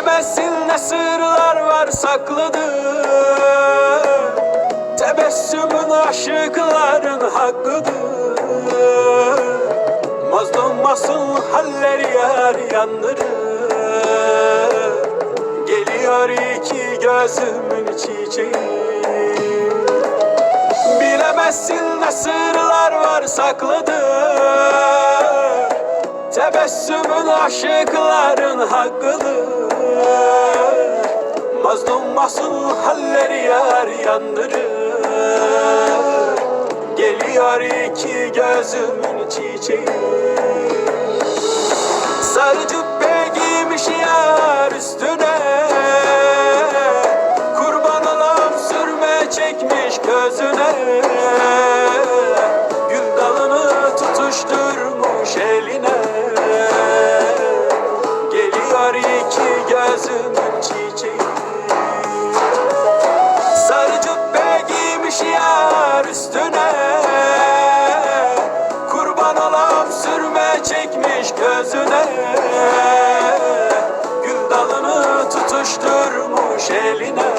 Bilemezsin ne sırlar var saklıdır Tebessümün aşıkların hakkıdır. Mazlum masum halleri yar yandırır Geliyor iki gözümün çiçeği. Bilemezsin ne sırlar var saklıdır Tebessümün aşıkların hakkıdır Mazlum masum halleri yar yandırır. Geliyor iki gözümün çiçeği. Sarı cübbe giymiş yar üstüne üstüne. Kurban olam sürme çekmiş gözüne. Gül dalını tutuşturmuş eline.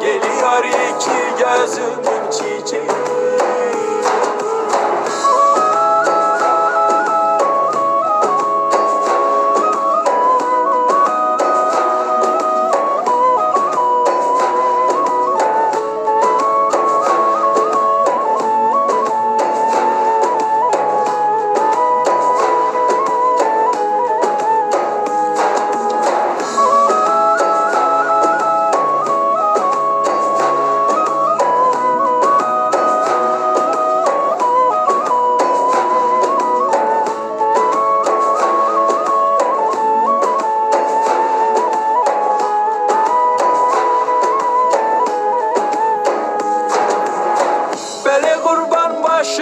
Geliyor iki gözümün çiçeği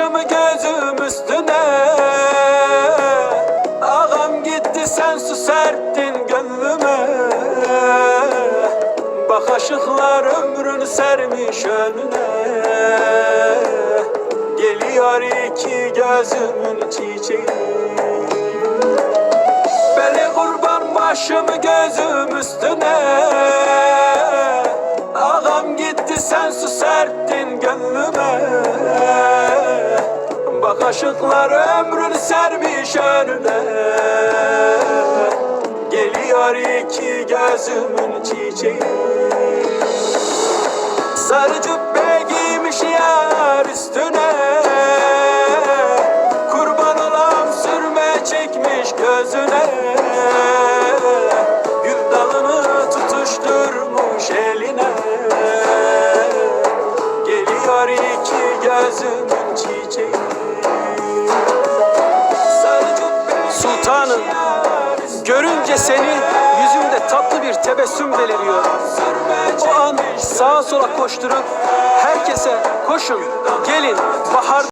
başımı gözüm üstüne. Ağam gitti sen su serptin gönlüme. Bak aşıklar ömrünü sermiş önüne. Geliyor iki gözümün çiçeği. Bele kurban başımı gözüm üstüne. Ağam gitti sen su serptin gönlüme Bak aşıklar ömrünü sermiş önüne. Geliyor iki gözümün çiçeği. Sarı cübbe giymiş yar üstüne. Kurban olam sürme çekmiş gözüne Üstüne Görünce seni yüzümde tatlı bir tebessüm beliriyor. O an sağa sola koşturup herkese koşun, gelin bahar